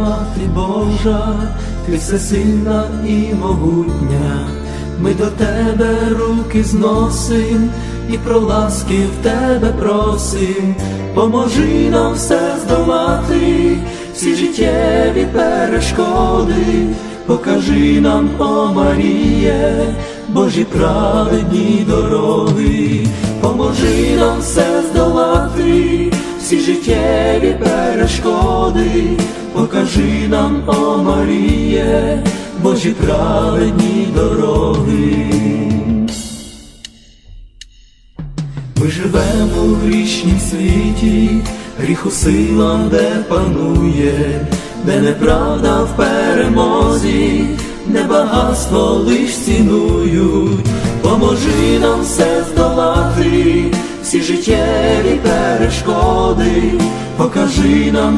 Мати Божа, ти всесильна і могутня, ми до тебе руки зносим і про ласки в тебе просим, поможи нам все здолати, всі життєві перешкоди, покажи нам, о Маріє, Божі праведні дороги, поможи нам все здолати, всі життєві перешкоди, покажи нам, о Маріє, Божі праведні дороги. Ми живемо в грішнім світі, гріху сила, де панує, де неправда в перемозі, де багатство лиш цінують, поможи нам все здолати, всі життєві перешкоди, покажи нам,